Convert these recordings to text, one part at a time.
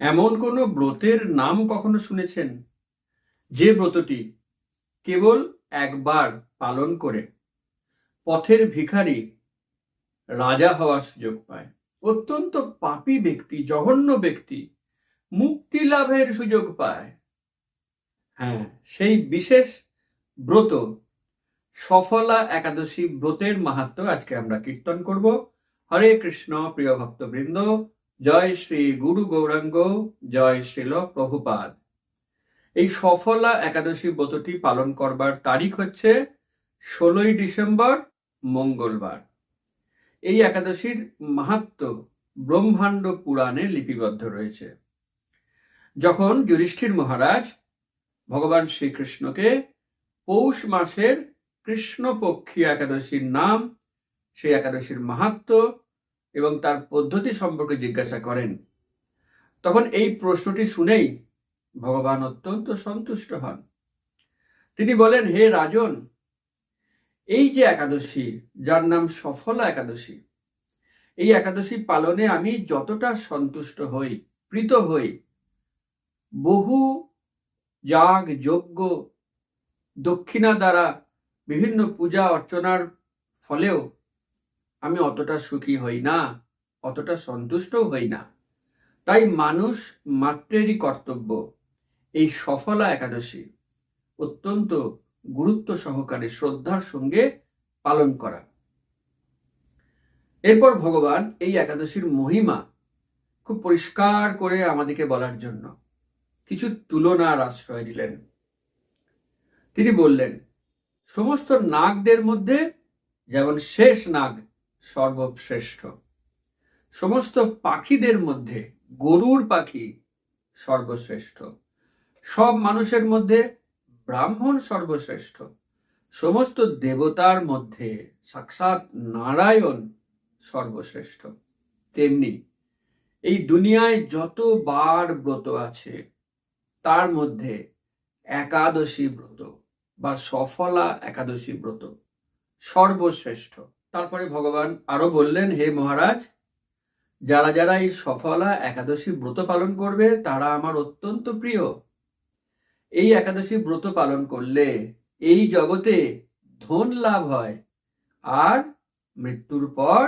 এমন কোনো ব্রতের নাম কখনো শুনেছেন? যে ব্রতটি কেবল একবার পালন করে, পথের ভিখারি রাজা হওয়ার সুযোগ পায়। অত্যন্ত পাপী ব্যক্তি, জঘন্য ব্যক্তি, মুক্তি লাভের সুযোগ পায়। হ্যাঁ সেই বিশেষ ব্রত, সফলা একাদশী ব্রতের মাহাত্ম আজকে আমরা কীর্তন করব। হরে কৃষ্ণ, প্রিয় ভক্তবৃন্দ জয় শ্রী গুরু গৌরাঙ্গ, জয় শ্রীল প্রভুপাদ। এই সফলা একাদশী ব্রতটি পালন করবার তারিখ হচ্ছে ষোলোই ডিসেম্বর, মঙ্গলবার। এই একাদশীর মাহাত্ম ব্রহ্মাণ্ড পুরাণে লিপিবদ্ধ রয়েছে। যখন যুধিষ্ঠির মহারাজ ভগবান শ্রীকৃষ্ণকে পৌষ মাসের কৃষ্ণপক্ষী একাদশীর নাম, সেই একাদশীর মাহাত্ম এবং তার পদ্ধতি সম্পর্কে জিজ্ঞাসা করেন। তখন এই প্রশ্নটি শুনেই ভগবান অত্যন্ত সন্তুষ্ট হন। তিনি বলেন, হে রাজন, এই যে একাদশী, যার নাম সফলা একাদশী, এই একাদশী পালনে আমি যতটা সন্তুষ্ট হই, প্রীত হই, বহু যাগ, যজ্ঞ, দক্ষিণা দ্বারা বিভিন্ন পূজা অর্চনার ফলেও আমি অতটা সুখী হই না, অতটা সন্তুষ্টও হই না। তাই মানুষ মাত্রেরই কর্তব্য এই সফলা একাদশী। অত্যন্ত গুরুত্ব সহকারে শ্রদ্ধার সঙ্গে পালন করা। এরপর ভগবান এই একাদশীর মহিমা খুব পরিষ্কার করে আমাদেরকে বলার জন্য কিছু তুলনার আশ্রয় দিলেন। তিনি বললেন, সমস্ত নাগদের মধ্যে যেমন শেষ নাগ সর্বশ্রেষ্ঠ। সমস্ত পাখিদের মধ্যে গরুর পাখি সর্বশ্রেষ্ঠ। সব মানুষের মধ্যে ব্রাহ্মণ সর্বশ্রেষ্ঠ। সমস্ত দেবতার মধ্যে সাক্ষাৎ নারায়ণ সর্বশ্রেষ্ঠ। তেমনি এই দুনিয়ায় যত বার ব্রত আছে, তার মধ্যে একাদশী ব্রত বা সফলা একাদশী ব্রত সর্বশ্রেষ্ঠ। তারপরে ভগবান আরও বললেন, হে মহারাজ, যারা যারা এই সফলা একাদশী ব্রত পালন করবে, তারা আমার অত্যন্ত প্রিয়। এই একাদশী ব্রত পালন করলে এই জগতে ধন লাভ হয় আর মৃত্যুর পর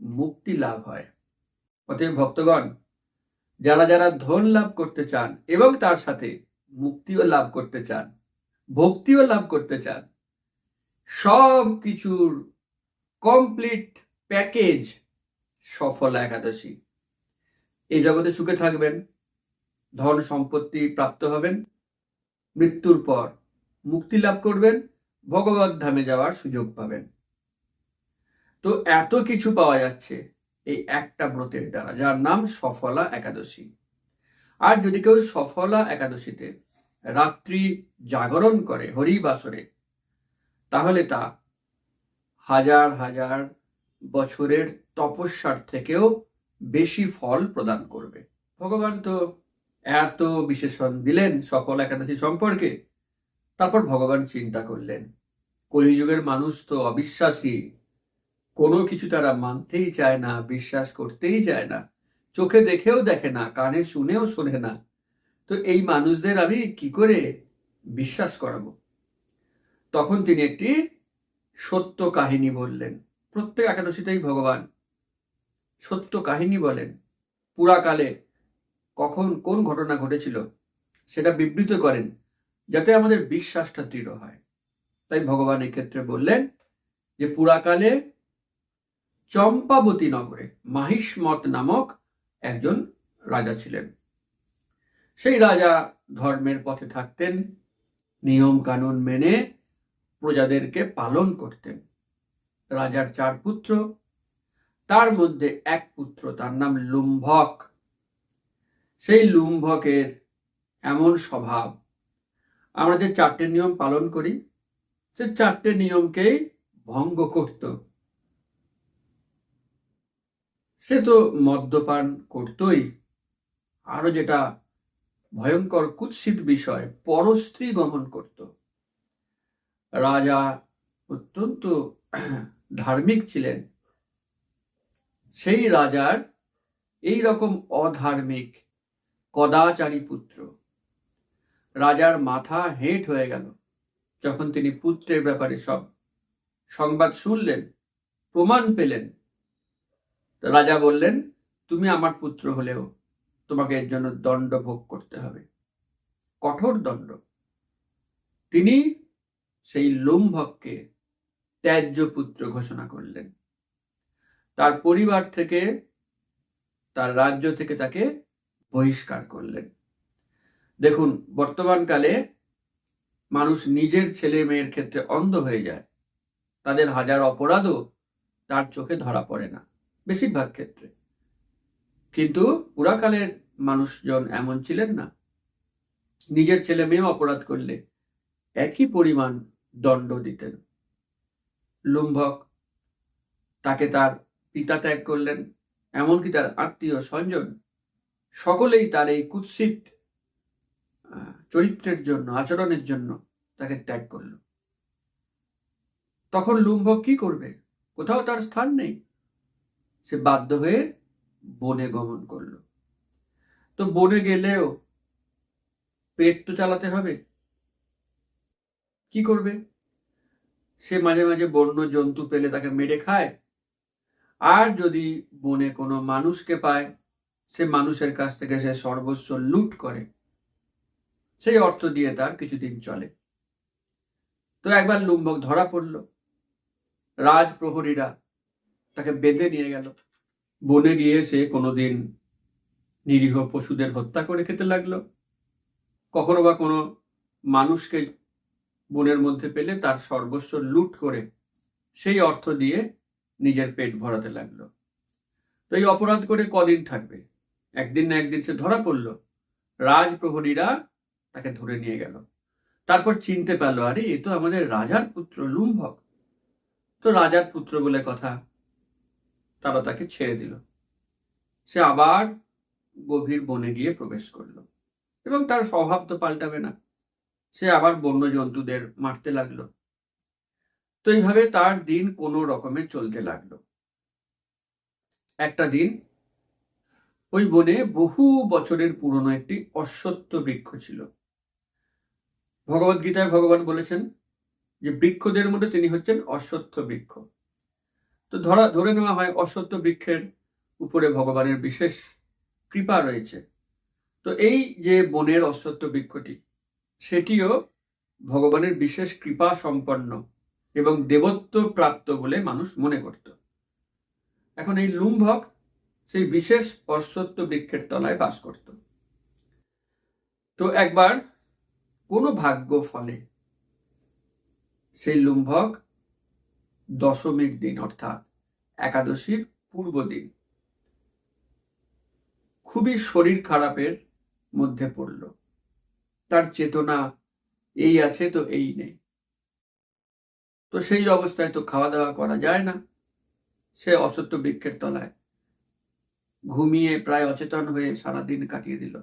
মুক্তি লাভ হয়। অতএব ভক্তগণ, যারা যারা ধন লাভ করতে চান এবং তার সাথে মুক্তিও লাভ করতে চান, ভক্তিও লাভ করতে চান সব কিছুর কমপ্লিট প্যাকেজ সফল একাদশী। এই জগতে সুখে থাকবেন, ধন সম্পত্তি প্রাপ্ত হবেন, মৃত্যুর পর মুক্তি লাভ করবেন, ভগবত ধামে যাওয়ার সুযোগ পাবেন। তো এত কিছু পাওয়া যাচ্ছে এই একটা ব্রতের দ্বারা, যার নাম সফলা একাদশী। আর যদি কেউ সফলা একাদশীতে রাত্রি জাগরণ করে, হরিবাসরে, তাহলে তা হাজার হাজার বছরের তপস্যার থেকেও বেশি ফল প্রদান করবে। ভগবান তো এত বিশেষণ দিলেন সকল একাদশী সম্পর্কে। তারপর ভগবান চিন্তা করলেন, কলিযুগের মানুষ তো অবিশ্বাসী। কোনো কিছু তারা মানতেই চায় না, বিশ্বাস করতেই চায় না। চোখে দেখেও দেখে না, কানে শুনেও শোনে না। তো এই মানুষদের আমি কি করে বিশ্বাস করাবো? তখন তিনি একটি সত্য কাহিনী বললেন। প্রত্যেক একাদশীতেই ভগবান সত্য কাহিনী বলেন। পুরাকালে কখন কোন ঘটনা ঘটেছিল সেটা বিবৃত করেন যাতে আমাদের বিশ্বাসটা দৃঢ় হয়। তাই ভগবান এক্ষেত্রে বললেন যে পুরাকালে চম্পাবতী নগরে মাহিষ্মত নামক একজন রাজা ছিলেন। সেই রাজা ধর্মের পথে থাকতেন, নিয়ম কানুন মেনে প্রজাদেরকে পালন করতেন। রাজার চার পুত্র, তার মধ্যে এক পুত্র, তার নাম লুম্ভক। সেই লুম্ভকের এমন স্বভাব। আমরা যে চারটে নিয়ম পালন করি, সে চারটে নিয়মকেই ভঙ্গ করত। সে তো মদ্যপান করতই। আরও যেটা ভয়ঙ্কর, কুৎসিত বিষয়, পরস্ত্রী গমন করত। রাজা অত্যন্ত ধার্মিক ছিলেন। সেই রাজার এই রকম অধার্মিক, কদাচারী পুত্র। রাজার মাথা হেঁট হয়ে গেল। যখন তিনি পুত্রের ব্যাপারে সব সংবাদ শুনলেন, প্রমাণ পেলেন, রাজা বললেন, তুমি আমার পুত্র হলেও তোমাকে এর জন্য দণ্ড ভোগ করতে হবে। কঠোর দণ্ড। তিনি সেই লোমভককে ত্যায্য পুত্র ঘোষণা করলেন। তার পরিবার থেকে, তার রাজ্য থেকে তাকে বহিষ্কার করলেন। দেখুন বর্তমানকালে মানুষ নিজের ছেলে মেয়ের ক্ষেত্রে অন্ধ হয়ে যায়। তাদের হাজার অপরাধও তার চোখে ধরা পড়ে না, বেশিরভাগ ক্ষেত্রে। কিন্তু পুরাকালের মানুষজন এমন ছিলেন না। নিজের ছেলে মেয়ে অপরাধ করলে একই পরিমাণ দণ্ড দিতেন। লুম্ভক তাকে তার পিতা ত্যাগ করলেন, এমনকি তার আত্মীয় সঞ্জন সকলেই তার এই কুৎসিত চরিত্রের জন্য, আচরণের জন্য তাকে ত্যাগ করল। তখন লুম্ভক কি করবে? কোথাও তার স্থান নেই। সে বাধ্য হয়ে বনে গমন করল। তো বনে গেলেও পেট তো চালাতে হবে। কি করবে? সে মাঝে মাঝে বন্য জন্তু পেলে তাকে মেরে খায়। আর যদি বনে কোনো মানুষকে পায়, সে মানুষের কাছ থেকে সে সর্বস্ব লুট করে। সেই অর্থ দিয়ে তার কিছুদিন চলে। তো একবার লুম্বক ধরা পড়ল। রাজ প্রহরীরা তাকে বেঁধে নিয়ে গেল। বনে গিয়ে সে কোনোদিন নিরীহ পশুদের হত্যা করে খেতে লাগল। কখনো বা কোনো মানুষকে বনের মধ্যে পেলে তার সর্বস্ব লুট করে সেই অর্থ দিয়ে নিজের পেট ভরাতে লাগল। তো এই অপরাধ করে কদিন থাকবে? একদিন না একদিন সে ধরা পড়ল। রাজ প্রহরীরা তাকে ধরে নিয়ে গেল। তারপর চিনতে পারল, আরে, এ তো আমাদের রাজার পুত্র, লুম্ভক। তো রাজার পুত্র বলে কথা, তারা তাকে ছেড়ে দিল। সে আবার গভীর বনে গিয়ে প্রবেশ করল। এবং তার স্বভাব তো পাল্টাবে না। সে আবার বন্য জন্তুদের মারতে লাগল। তো এইভাবে তার দিন কোনো রকমে চলতে লাগল। একটা দিন ওই বনে বহু বছরের পুরনো একটি অশ্বত্থ বৃক্ষ ছিল। ভগবত গীতায় ভগবান বলেছেন যে বৃক্ষদের মধ্যে তিনি হচ্ছেন অশ্বত্থ বৃক্ষ। তো ধরা, ধরে নেওয়া হয় অশ্বত্থ বৃক্ষের উপরে ভগবানের বিশেষ কৃপা রয়েছে। তো এই যে বনের অশ্বত্থ বৃক্ষটি সেটিও ভগবানের বিশেষ কৃপা সম্পন্ন এবং দেবত্ব প্রাপ্ত বলে মানুষ মনে করত। এখন এই লুম্ভক সেই বিশেষ অশ্বত্থ বৃক্ষের তলায় বাস করত। তো একবার কোনো ভাগ্য ফলে সেই লুম্ভক দশমীর দিন অর্থাৎ একাদশীর পূর্ব দিন খুবই শরীর খারাপের মধ্যে পড়ল। তার চেতনা এই আছে তো এই নেই। তো সেই অবস্থায় তো খাওয়া দাওয়া করা যায় না। সে অসত্য বৃক্ষের তলায় ঘুমিয়ে প্রায় অচেতন হয়ে সারা দিন কাটিয়ে দিল।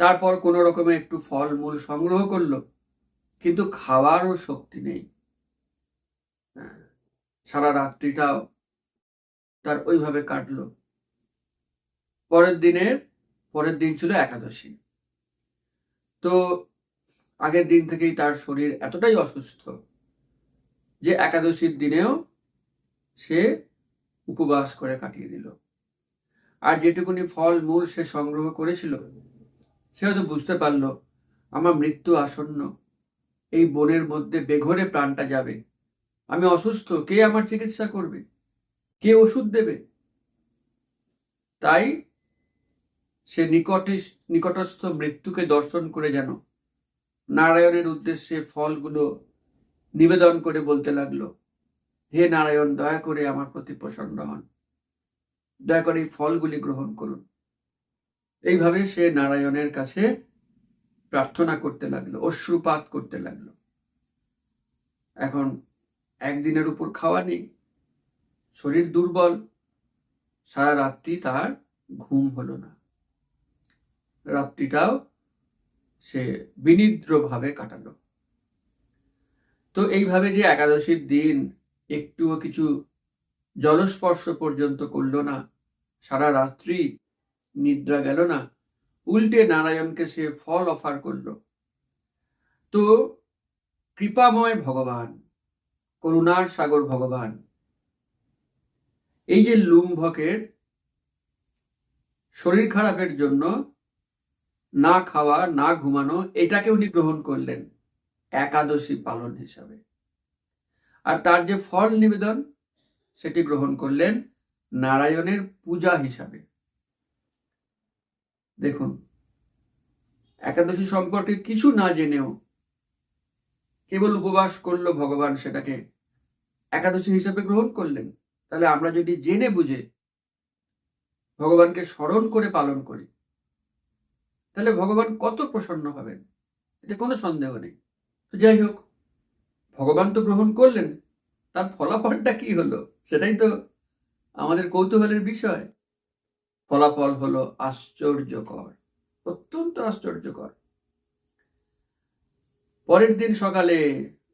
তারপর কোনো রকমে একটু ফল মূল সংগ্রহ করল কিন্তু খাওয়ারও শক্তি নেই। হ্যাঁ, সারা রাত্রিটাও তার ওইভাবে কাটলো। পরের দিনের পরের দিন ছিল একাদশী। তো আগের দিন থেকেই তার শরীর এতটাই অসুস্থ যে একাদশীর দিনেও সে উপবাস করে কাটিয়ে দিল। আর যেটুকুনি ফল মূল সে সংগ্রহ করেছিল, সে হয়তো বুঝতে পারল, আমার মৃত্যু আসন্ন, এই বনের মধ্যে বেঘরে প্রাণটা যাবে। আমি অসুস্থ, কে আমার চিকিৎসা করবে? কে ওষুধ দেবে? তাই সে নিকটে নিকটস্থ মৃত্যুকে দর্শন করে যেন নারায়ণের উদ্দেশ্যে ফলগুলো নিবেদন করে বলতে লাগল, হে নারায়ণ, দয়া করে আমার প্রতি প্রসন্ন হন। দয়া করে এই ফলগুলি গ্রহণ করুন। এইভাবে সে নারায়ণের কাছে প্রার্থনা করতে লাগল, অশ্রুপাত করতে লাগল। এখন একদিনের উপর খাওয়া নেই, শরীর দুর্বল, সারা রাত্রি তার ঘুম হলো না। রাত্রিটাও সে বিনিদ্রভাবে কাটালো। তো এইভাবে যে একাদশীর দিন একটুও কিছু জলস্পর্শ পর্যন্ত করল না, সারা রাত্রি নিদ্রা গেল না, উল্টে নারায়ণকে সে ফল অফার করল। তো কৃপাময় ভগবান, করুণার সাগর ভগবান, এই যে লুম্ভকের শরীর খারাপের জন্য না খাওয়া, না ঘুমানো এটাকে উনি গ্রহণ করলেন একাদশী পালন হিসাবে। আর তার যে ফল নিবেদন, সেটি গ্রহণ করলেন নারায়ণের পূজা হিসাবে। দেখুন, একাদশী সম্পর্কে কিছু না জেনেও কেবল উপবাস করল ভগবান সেটাকে একাদশী হিসাবে গ্রহণ করলেন। তাহলে আমরা যদি জেনে বুঝে ভগবানকে স্মরণ করে পালন করি তাহলে ভগবান কত প্রসন্ন হবেন? এতে কোনো সন্দেহ নেই। তো যাই হোক, ভগবান তো গ্রহণ করলেন, তার ফলাফলটা কি হলো? সেটাই তো আমাদের কৌতূহলের বিষয়। ফলাফল হলো আশ্চর্যকর, অত্যন্ত আশ্চর্যকর। পরের দিন সকালে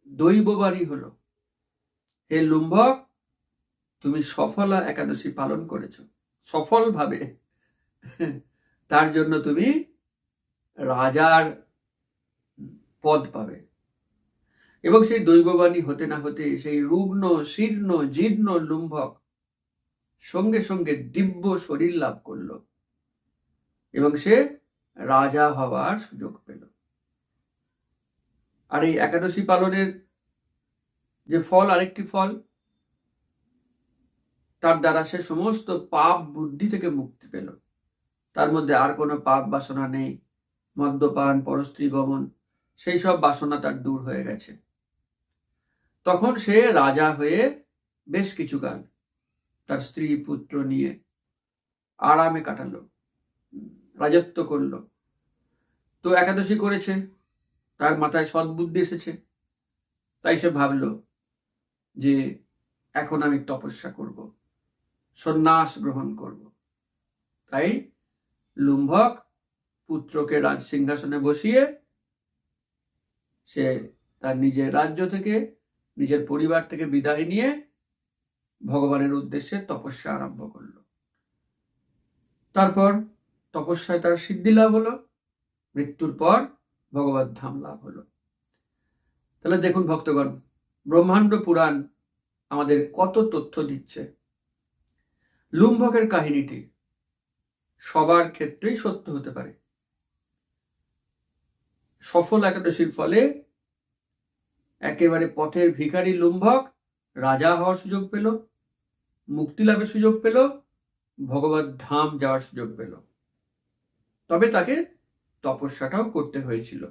দৈববাণী হলো, হে লুম্বক তুমি সফলা একাদশী পালন করেছ। সফলভাবে, তার জন্য তুমি রাজার পদ পাবে। এবং সেই দৈববাণী হতে না হতে সেই রুগ্ন, শীর্ণ, জীর্ণ লুম্ভক সঙ্গে সঙ্গে দিব্য শরীর লাভ করল এবং সে রাজা হওয়ার সুযোগ পেল। আর এই একাদশী পালনের যে ফল, আরেকটি ফল, তার দ্বারা সে সমস্ত পাপ বুদ্ধি থেকে মুক্তি পেল। তার মধ্যে আর কোনো পাপ বাসনা নেই। মদ্যপান পরস্ত্রী গমন সেই সব বাসনা তার দূর হয়ে গেছে। তখন সে রাজা হয়ে বেশ কিছু কাল তার স্ত্রী, পুত্র নিয়ে আরামে কাটালো, রাজত্ব করল। তো একাদশী করেছে, তার মাথায় সদ্বুদ্ধি এসেছে। তাই সে ভাবল যে এখন আমি তপস্যা করব, সন্ন্যাস গ্রহণ করব। তাই লুম্ভক পুত্রকে রাজ সিংহাসনে বসিয়ে সে তার নিজের রাজ্য থেকে, নিজের পরিবার থেকে বিদায় নিয়ে ভগবানের উদ্দেশ্যে তপস্যা আরম্ভ করল। তারপর তপস্যায় তার সিদ্ধি লাভ হলো, মৃত্যুর পর ভগবত ধাম লাভ হলো। তাহলে দেখুন ভক্তগণ, ব্রহ্মাণ্ড পুরাণ আমাদের কত তথ্য দিচ্ছে। লুম্ভকের কাহিনীটি সবার ক্ষেত্রেই সত্য হতে পারে। সফল একাদশীর ফলে একেবারে পথের ভিখারি লুম্ভক রাজা হওয়ার সুযোগ পেল, মুক্তি লাভের সুযোগ পেল, ভগবত ধাম যাওয়ার সুযোগ পেল। তবে তাকে তপস্যাটাও করতে হয়েছিল।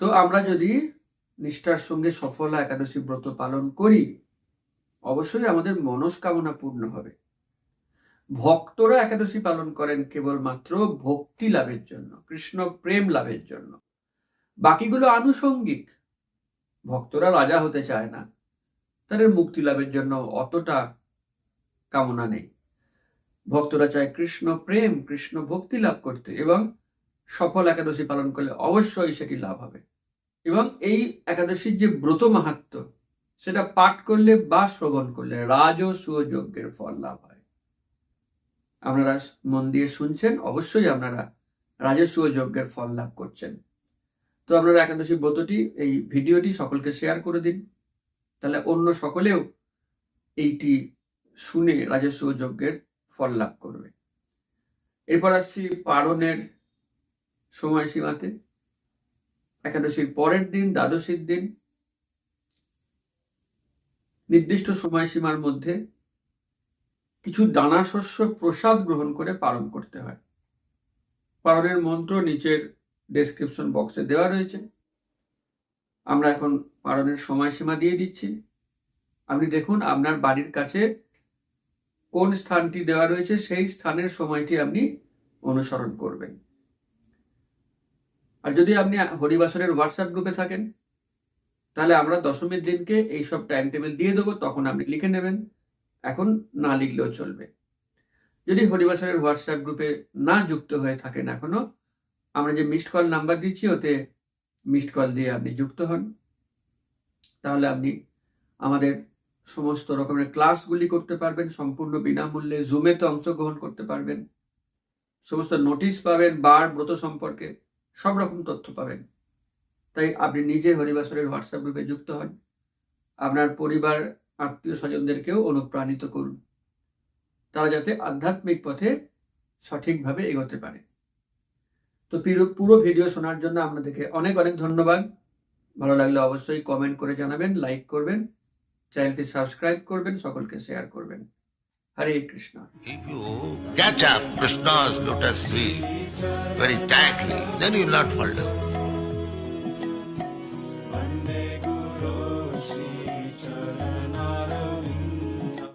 তো আমরা যদি নিষ্ঠার সঙ্গে সফল একাদশী ব্রত পালন করি, অবশ্যই আমাদের মনস্কামনা পূর্ণ হবে। ভক্তরা একাদশী পালন করেন কেবলমাত্র ভক্তি লাভের জন্য, কৃষ্ণ প্রেম লাভের জন্য। বাকিগুলো আনুষঙ্গিক। ভক্তরা রাজা হতে চায় না। তাদের মুক্তি লাভের জন্য অতটা কামনা নেই। ভক্তরা চায় কৃষ্ণ প্রেম, কৃষ্ণ ভক্তি লাভ করতে এবং সফল একাদশী পালন করলে অবশ্যই সেটি লাভ হবে। এবং এই একাদশীর যে ব্রত মাহাত্ম সেটা পাঠ করলে বা শ্রবণ করলে রাজসূয় যজ্ঞের ফল লাভ হয়। আপনারা মন দিয়ে শুনছেন, অবশ্যই আপনারা রাজস্ব যজ্ঞের ফল লাভ করছেন। তো আপনারা একাদশী ব্রতটি, এই ভিডিওটি সকলকে শেয়ার করে দিন। তাহলে অন্য সকলেও এইটি শুনে রাজস্ব যজ্ঞের ফল লাভ করবে। এরপর আসছি পারণের সময়সীমাতে। একাদশীর পরের দিন, দ্বাদশীর দিন, নির্দিষ্ট সময়সীমার মধ্যে কিছু দানা শস্য প্রসাদ গ্রহণ করে পালন করতে হয়। পালনের মন্ত্র নিচের ডেসক্রিপশন বক্সে দেওয়া রয়েছে। আমরা এখন পালনের সময়সীমা দিয়ে দিচ্ছি। আপনি দেখুন, আপনার বাড়ির কাছে কোন স্থানটি দেওয়া রয়েছে, সেই স্থানের সময়টি আপনি অনুসরণ করবেন। আর যদি আপনি হরিবাসনের হোয়াটসঅ্যাপ গ্রুপে থাকেন, তাহলে আমরা দশমীর দিনকে এই সব টাইম টেবিল দিয়ে দেবো, তখন আপনি লিখে নেবেন। এখন না লিখলেও চলবে। যদি হরিবাসনের হোয়াটসঅ্যাপ গ্রুপে না যুক্ত হয়ে থাকেন এখনও, আমরা যে মিসড কল নাম্বার দিচ্ছি, ওতে মিসড কল দিয়ে আপনি যুক্ত হন। তাহলে আপনি আমাদের সমস্ত রকমের ক্লাসগুলি করতে পারবেন, সম্পূর্ণ বিনামূল্যে জুমেতে অংশগ্রহণ করতে পারবেন। সমস্ত নোটিশ পাবেন, বার, ব্রত সম্পর্কে সব রকম তথ্য পাবেন। তাই আপনি নিজে হরিবাসরের হোয়াটসঅ্যাপ গ্রুপে যুক্ত হন। আপনার পরিবার আত্মীয় স্বজনদেরকেও অনুপ্রাণিত করুন। তারা যাতে আধ্যাত্মিক পথে সঠিকভাবে এগোতে পারে। তো পুরো- ভিডিও শোনার জন্য আপনাদেরকে অনেক অনেক ধন্যবাদ। ভালো লাগলে অবশ্যই কমেন্ট করে জানাবেন লাইক করবেন, চ্যানেলটি সাবস্ক্রাইব করবেন, সকলকে শেয়ার করবেন। হরে কৃষ্ণ। Catch.